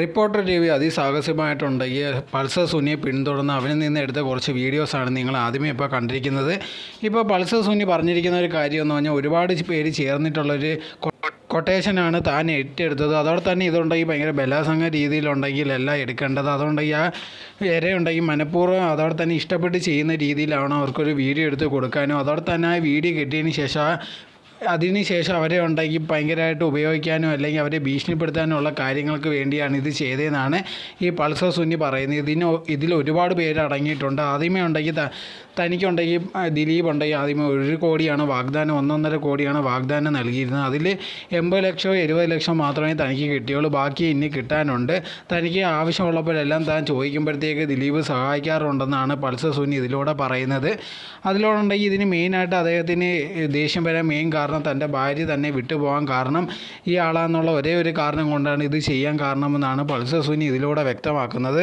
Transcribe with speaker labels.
Speaker 1: Reporter T V അതിസാഹസികമായിട്ടുണ്ട്. ഈ Pulsar സുനിയെ പിന്തുടർന്ന് അവനിൽ നിന്ന് എടുത്ത കുറച്ച് വീഡിയോസാണ് നിങ്ങൾ ആദ്യമേ ഇപ്പോൾ കണ്ടിരിക്കുന്നത്. ഇപ്പോൾ പൾസർ സുനി പറഞ്ഞിരിക്കുന്ന ഒരു കാര്യമെന്ന് പറഞ്ഞാൽ ഒരുപാട് പേര് ചേർന്നിട്ടുള്ളൊരു കൊട്ടേഷനാണ് താൻ ഏറ്റെടുത്തത്. അതോടെ തന്നെ ഇതുണ്ടെങ്കിൽ ഭയങ്കര ബലാസംഗ രീതിയിലുണ്ടെങ്കിൽ എല്ലാം എടുക്കേണ്ടത്. അതുകൊണ്ടെങ്കിൽ ആ ഇരയുണ്ടെങ്കിൽ മനഃപൂർവം അതോടെ തന്നെ ഇഷ്ടപ്പെട്ട് ചെയ്യുന്ന രീതിയിലാണ് അവർക്കൊരു വീഡിയോ എടുത്ത് കൊടുക്കാനും. അതോടെ തന്നെ ആ വീഡിയോ കിട്ടിയതിന് ശേഷം ആ അതിന് ശേഷം അവരെ ഉണ്ടെങ്കിൽ ഭയങ്കരമായിട്ട് ഉപയോഗിക്കാനും അല്ലെങ്കിൽ അവരെ ഭീഷണിപ്പെടുത്താനും ഉള്ള കാര്യങ്ങൾക്ക് വേണ്ടിയാണ് ഇത് ചെയ്തതെന്നാണ് ഈ പൾസർ സുന്നി പറയുന്നത്. ഇതിന് ഇതിൽ ഒരുപാട് പേര് അടങ്ങിയിട്ടുണ്ട്. ആദ്യമേ ഉണ്ടെങ്കിൽ തനിക്കുണ്ടെങ്കിൽ ദിലീപ് ഉണ്ടെങ്കിൽ ആദ്യമേ ഒരു കോടിയാണ് വാഗ്ദാനം ഒന്നൊന്നര കോടിയാണ് വാഗ്ദാനം നൽകിയിരുന്നത്. അതിൽ എൺപത് ലക്ഷമോ എഴുപത് ലക്ഷം മാത്രമേ തനിക്ക് കിട്ടിയുള്ളൂ. ബാക്കി ഇനി കിട്ടാനുണ്ട്. തനിക്ക് ആവശ്യമുള്ളപ്പോഴെല്ലാം താൻ ചോദിക്കുമ്പോഴത്തേക്ക് ദിലീപ് സഹായിക്കാറുണ്ടെന്നാണ് പൾസർ സുനി ഇതിലൂടെ പറയുന്നത്. അതിലൂടെ ഉണ്ടെങ്കിൽ ഇതിന് മെയിനായിട്ട് അദ്ദേഹത്തിന് ദേഷ്യം വരാൻ മെയിൻ കാരണം തന്റെ ഭാര്യ തന്നെ വിട്ടുപോകാൻ കാരണം ഈ ആളാന്നുള്ള ഒരേ ഒരു കാരണം കൊണ്ടാണ് ഇത് ചെയ്യാൻ കാരണമെന്നാണ് പൾസർ സുനി ഇതിലൂടെ വ്യക്തമാക്കുന്നത്.